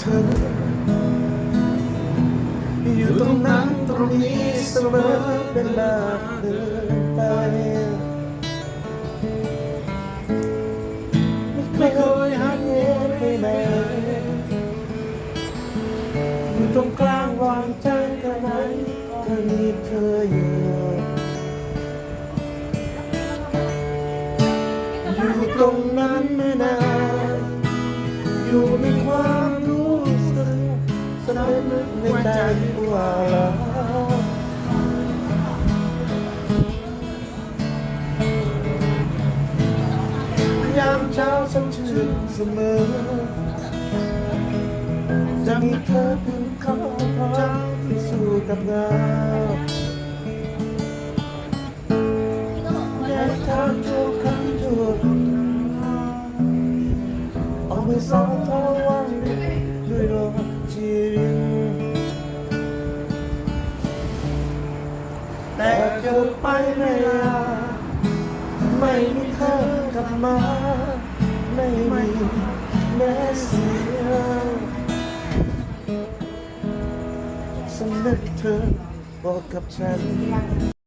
เธอ อยู่ตรงนั้นตรงนี้เสมอเวลาเดินไปไม่เคยหันเหไปไหนอยู่ตรงกลางวางใจกันนั้นก็มีเธออยู่อยู่ตรงนั้นไม่นาน ว่าเรายามเช้าฉันชื่นเสมอ จะมีเธอเป็นข้าวจาพิสูจน์กับงาแค่ทางชั่วครั้งชั่วเอามือสองเท้าวา เกิดไปไม่ลาไม่มีเธอกลับมา ไม่มีแม้เสียงสำนึกเธอบอกกับฉัน